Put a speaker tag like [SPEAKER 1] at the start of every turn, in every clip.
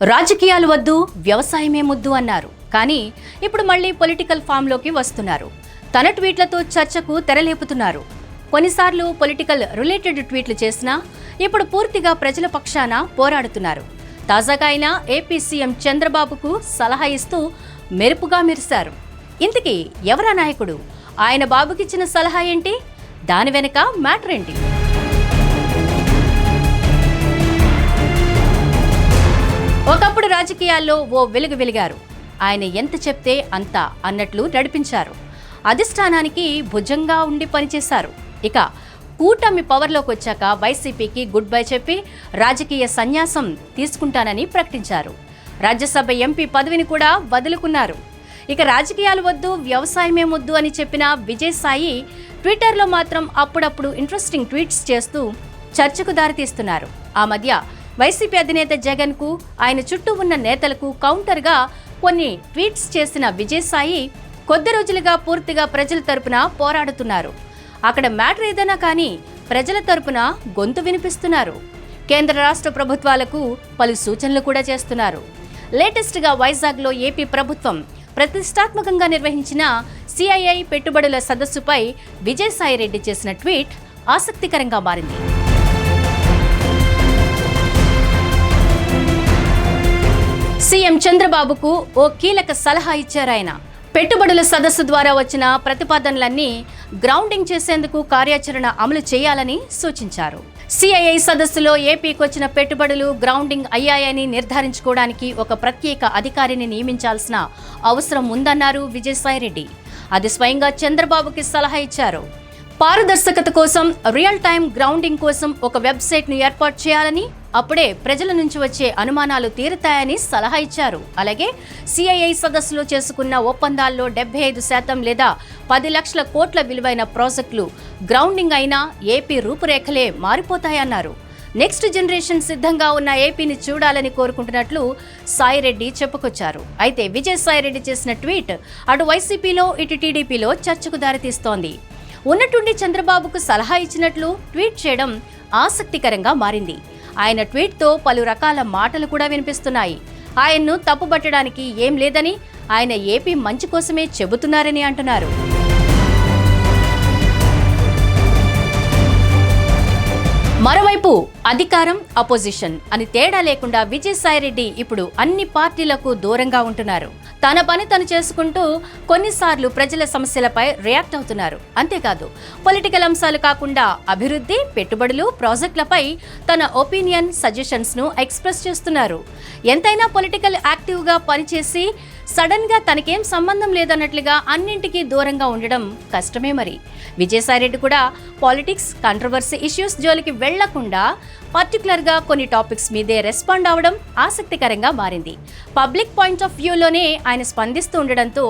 [SPEAKER 1] రాజకీయాలు వద్దు వ్యవసాయమే ముద్దు అన్నారు. కానీ ఇప్పుడు మళ్ళీ పొలిటికల్ ఫామ్లోకి వస్తున్నారు. తన ట్వీట్లతో చర్చకు తెరలేపుతున్నారు. కొన్నిసార్లు పొలిటికల్ రిలేటెడ్ ట్వీట్లు చేసినా ఇప్పుడు పూర్తిగా ప్రజల పక్షాన పోరాడుతున్నారు. తాజాగా ఆయన ఏపీ సీఎం చంద్రబాబుకు సలహా ఇస్తూ మెరుపుగా మెరిశారు. ఇంతకీ ఎవరా నాయకుడు? ఆయన బాబుకిచ్చిన సలహా ఏంటి? దాని వెనుక మ్యాటర్ ఏంటి? ఒకప్పుడు రాజకీయాల్లో ఓ వెలుగు వెలిగారు. ఆయన ఎంత చెప్తే అంత అన్నట్లు నడిపించారు. అధిష్టానానికి భుజంగా ఉండి పనిచేశారు. ఇక కూటమి పవర్లోకి వచ్చాక వైసీపీకి గుడ్ బై చెప్పి రాజకీయ సన్యాసం తీసుకుంటానని ప్రకటించారు. రాజ్యసభ ఎంపీ పదవిని కూడా వదులుకున్నారు. ఇక రాజకీయాలు వద్దు వ్యవసాయమే వద్దు అని చెప్పిన విజయసాయి ట్విట్టర్లో మాత్రం అప్పుడప్పుడు ఇంట్రెస్టింగ్ ట్వీట్స్ చేస్తూ చర్చకు దారితీస్తున్నారు. ఆ మధ్య వైసీపీ అధినేత జగన్కు ఆయన చుట్టూ ఉన్న నేతలకు కౌంటర్గా కొన్ని ట్వీట్స్ చేసిన విజయసాయి కొద్ది రోజులుగా పూర్తిగా ప్రజల తరపున పోరాడుతున్నారు. అక్కడ మ్యాటర్ ఏదైనా కానీ ప్రజల తరపున గొంతు వినిపిస్తున్నారు. కేంద్ర రాష్ట్ర ప్రభుత్వాలకు పలు సూచనలు కూడా చేస్తున్నారు. లేటెస్ట్గా వైజాగ్లో ఏపీ ప్రభుత్వం ప్రతిష్టాత్మకంగా నిర్వహించిన సిఐఐ పెట్టుబడుల సదస్సుపై విజయసాయిరెడ్డి చేసిన ట్వీట్ ఆసక్తికరంగా మారింది. చంద్రబాబుకు ఓ కీలక సలహా ఇచ్చారాయన పెట్టుబడుల సదస్సు ద్వారా వచ్చిన ప్రతిపాదనలన్నీ గ్రౌండింగ్ చేసేందుకు కార్యాచరణ అమలు చేయాలని సూచించారు. సిఐఐ సదస్సులో ఏపీకి వచ్చిన పెట్టుబడులు గ్రౌండింగ్ అయ్యాయని నిర్ధారించుకోవడానికి ఒక ప్రత్యేక అధికారిని నియమించాల్సిన అవసరం ఉందన్నారు విజయసాయిరెడ్డి అది స్వయంగా చంద్రబాబుకి సలహా ఇచ్చారు. పారదర్శకత కోసం రియల్ టైం గ్రౌండింగ్ కోసం ఒక వెబ్సైట్ను ఏర్పాటు చేయాలని అప్పుడే ప్రజల నుంచి వచ్చే అనుమానాలు తీరుతాయని సలహా ఇచ్చారు. అలాగే సిఐఐ సదస్సులో చేసుకున్న ఒప్పందాల్లో డెబ్బై ఐదు శాతం లేదా పది లక్షల కోట్ల విలువైన ప్రాజెక్టులు గ్రౌండింగ్ అయినా ఏపీ రూపురేఖలే మారిపోతాయన్నారు. నెక్స్ట్ జనరేషన్ సిద్ధంగా ఉన్న ఏపీని చూడాలని కోరుకుంటున్నట్లు సాయిరెడ్డి చెప్పుకొచ్చారు. అయితే విజయ్ సాయిరెడ్డి చేసిన ట్వీట్ అటు వైసీపీలో ఇటు టీడీపీలో చర్చకు దారితీస్తోంది. ఉన్నట్టుండి చంద్రబాబుకు సలహా ఇచ్చినట్లు ట్వీట్ చేయడం ఆసక్తికరంగా మారింది. ఆయన ట్వీట్తో పలు రకాల మాటలు కూడా వినిపిస్తున్నాయి. ఆయన్ను తప్పుబట్టడానికి ఏం లేదని ఆయన ఏపీ మంచి కోసమే చెబుతున్నారని అంటున్నారు. మరోవైపు అధికారం అపోజిషన్ అని తేడా లేకుండా విజయసాయిరెడ్డి ఇప్పుడు అన్ని పార్టీలకు దూరంగా ఉంటున్నారు. తన పని తను చేసుకుంటూ కొన్నిసార్లు ప్రజల సమస్యలపై రియాక్ట్ అవుతున్నారు. అంతేకాదు పొలిటికల్ అంశాలు కాకుండా అభివృద్ధి పెట్టుబడులు ప్రాజెక్టులపై తన ఒపీనియన్ సజెషన్స్ను ఎక్స్ప్రెస్ చేస్తున్నారు. ఎంతైనా పొలిటికల్ యాక్టివ్గా పనిచేసి సడన్గా తనకేం సంబంధం లేదన్నట్లుగా అన్నింటికీ దూరంగా ఉండడం కష్టమే మరి. విజయసాయిరెడ్డి కూడా పాలిటిక్స్ కాంట్రవర్సీ ఇష్యూస్ జోలికి వెళ్ళకుండా పర్టికులర్గా కొన్ని టాపిక్స్ మీదే రెస్పాండ్ అవడం ఆసక్తికరంగా మారింది. పబ్లిక్ పాయింట్ ఆఫ్ వ్యూలోనే ఆయన స్పందిస్తూ ఉండడంతో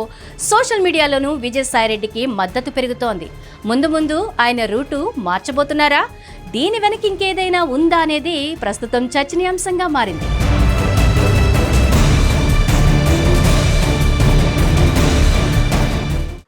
[SPEAKER 1] సోషల్ మీడియాలోనూ విజయసాయిరెడ్డికి మద్దతు పెరుగుతోంది. ముందు ముందు ఆయన రూటు మార్చబోతున్నారా? దీని వెనక ఇంకేదైనా ఉందా అనేది ప్రస్తుతం చర్చనీయాంశంగా మారింది.